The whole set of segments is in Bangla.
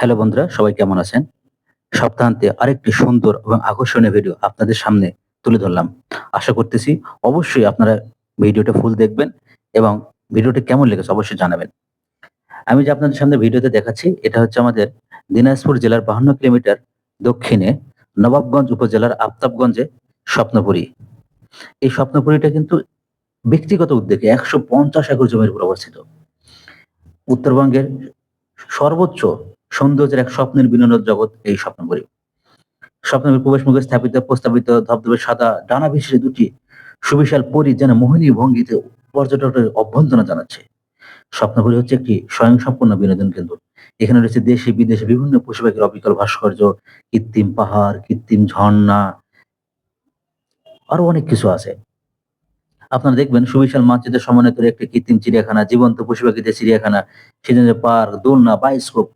হ্যালো বন্ধুরা, সবাই কেমন আছেন? সপ্তাহান্তে আরেকটি সুন্দর এবং আকর্ষণীয় ভিডিও আপনাদের সামনে তুলে ধরলাম। আশা করতেছি অবশ্যই আপনারা ভিডিওটা ফুল দেখবেন এবং ভিডিওটি কেমন লেগেছে অবশ্যই জানাবেন। আমি যে আপনাদের সামনে ভিডিওতে দেখাচ্ছি, এটা হচ্ছে আমাদের দিনাজপুর জেলার বাহান্ন কিলোমিটার দক্ষিণে নবাবগঞ্জ উপজেলার আফতাবগঞ্জে স্বপ্নপুরী। এই স্বপ্নপুরীটা কিন্তু ব্যক্তিগত উদ্যোগে একশো পঞ্চাশ একর জমির উপর অবস্থিত। উত্তরবঙ্গের সর্বোচ্চ সৌন্দর্যের এক স্বপ্নের বিনোদন জগৎ এই স্বপ্নপুরী স্বপ্নপুরীর প্রবেশ মুখে স্থাপিত, প্রস্তাবিত ধবধবে সাদা ডানা বিশিষ্ট দুটি সুবিশাল পরী যেন মোহিনী ভঙ্গিতে পর্যটকের অভ্যন্তনা জানাচ্ছে। স্বপ্নপুরী হচ্ছে একটি স্বয়ংসম্পূর্ণ বিনোদন কেন্দ্র। এখানে রয়েছে দেশে বিদেশে বিভিন্ন পশু পাখির অবিকল ভাস্কর্য, কৃত্রিম পাহাড়, কৃত্রিম ঝর্ণা আরও অনেক কিছু আছে। আপনারা দেখবেন সুবিশাল মানচিত্রের সমন্বয় করে একটি কৃত্রিম চিড়িয়াখানা, জীবন্ত পশু পাখিদের চিড়িয়াখানা, সেজন্য পার্ক, দোলনা বায়োস্কোপ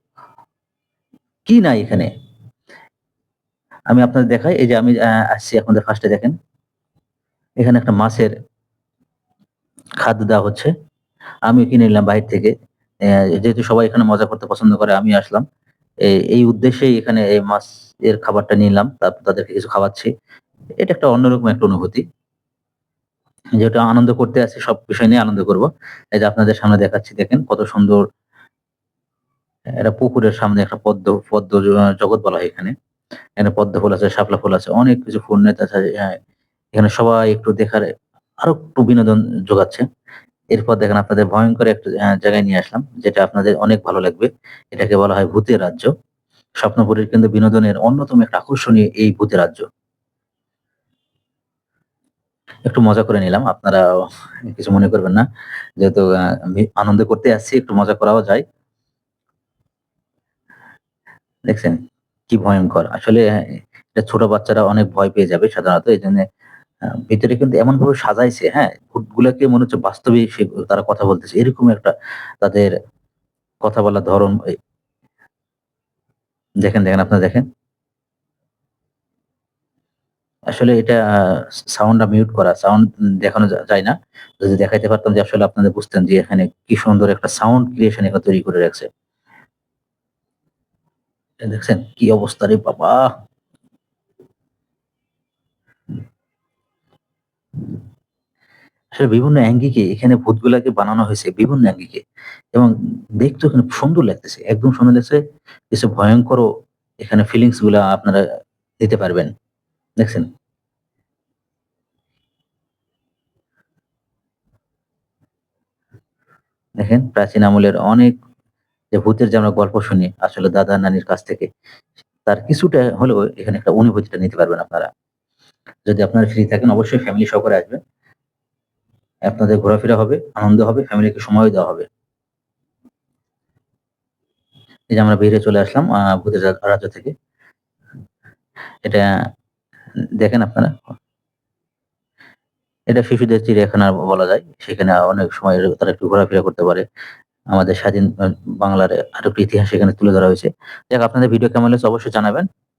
কি নাই এখানে? আমি আপনাদের দেখাই, এই যে আমি আসছি আপনাদের ফার্স্টে, দেখেন। এখানে একটা মাছের খাদ্য দেওয়া হচ্ছে। আমি কিনে নিলাম বাইরে থেকে। যেহেতু সবাই এখানে মজা করতে পছন্দ করে, আমি আসলাম। এই- উদ্দেশ্যেই এখানে এই মাছ এর খাবারটা নিলাম তারপর তাদেরকে কিছু খাওয়াচ্ছি। এটা একটা অন্যরকম একটা অনুভূতি। যেটা আনন্দ করতে আসছি, সব বিষয় নিয়ে আনন্দ করব। এই যে আপনাদের সামনে দেখাচ্ছি, দেখেন কত সুন্দর এটা পুকুরের সামনে একটা পদ্ম পদ্ম জগৎ বলা হয় এখানে। এখানে পদ্ম ফুল আছে শাপলা ফুল আছে অনেক কিছু ফুল নেতা হ্যাঁ, এখানে সবাই একটু দেখার আরও একটু বিনোদন যোগাচ্ছে। এরপর দেখেন আপনাদের ভয়ঙ্কর একটা জায়গায় নিয়ে আসলাম যেটা আপনাদের অনেক ভালো লাগবে। এটাকে বলা হয় ভূতের রাজ্য। স্বপ্নপুরীর কিন্তু বিনোদনের অন্যতম একটা আকর্ষণীয় এই ভূতের রাজ্য। একটু মজা করে নিলাম আপনারা কিছু মনে করবেন না। যেহেতু আনন্দ করতে আসছি একটু মজা করাও যায়। দেখছেন কি ভয়ঙ্কর। আসলে এটা ছোট বাচ্চারা অনেক ভয় পেয়ে যাবে সাধারণত এই জন্য ভিতরে কিন্তু এমন ভাবে সাজাইছে হ্যাঁ? ভূতগুলোকে মনে হচ্ছে বাস্তবে তারা কথা বলতেছে এরকম একটা তাদের কথা বলার ধরন। দেখেন দেখেন, আপনারা দেখেন। আসলে এটা সাউন্ডটা মিউট করা, সাউন্ড দেখানো যায় না। যদি দেখাইতে পারতাম যে আসলে আপনাদের বুঝতেন যে এখানে কি সুন্দর একটা সাউন্ড ক্রিয়েশন এখানে তৈরি করে রাখছে। দেখছেন কি অবস্থা রে বাবা। আসলে বিভিন্ন অ্যাঙ্গিকে এখানে ভূতগুলাকে বানানো হয়েছে, বিভিন্ন অ্যাঙ্গিকে। এবং দেখতে এখানে সুন্দর লাগতেছে, একদম সুন্দর লাগছে কিছু ভয়ঙ্করও এখানে ফিলিংসগুলা আপনারা দিতে পারবেন, দেখছেন? দেখেন প্রাচীন আমলের অনেক যে ভূতের যে আমরা গল্প শুনি, আসলে দাদা নানির কাছ থেকে, তার কিছুটা হলেও এখানে একটা অনুভূতিটা নিতে পারবেন আপনারা। যদি আপনারা ফ্রি থাকেন, অবশ্যই ফ্যামিলি সহকারে আসবেন। আপনাদের ঘোরাফেরা হবে, আনন্দ হবে ফ্যামিলিকে সময় দেওয়া হবে। এই যে আমরা বেরিয়ে চলে আসলাম ভূতের রাজ্য থেকে। এটা, দেখেন আপনারা। এটা শিশুদের চিড়িয়াখানা বলা যায়। সেখানে অনেক সময় তারা একটু ঘোরাফেরা করতে পারে। আমাদের স্বাধীন বাংলার আরও ইতিহাস এখানে তুলে ধরা হয়েছে। দেখ আপনাদের ভিডিও কেমন লাগছে অবশ্যই জানাবেন।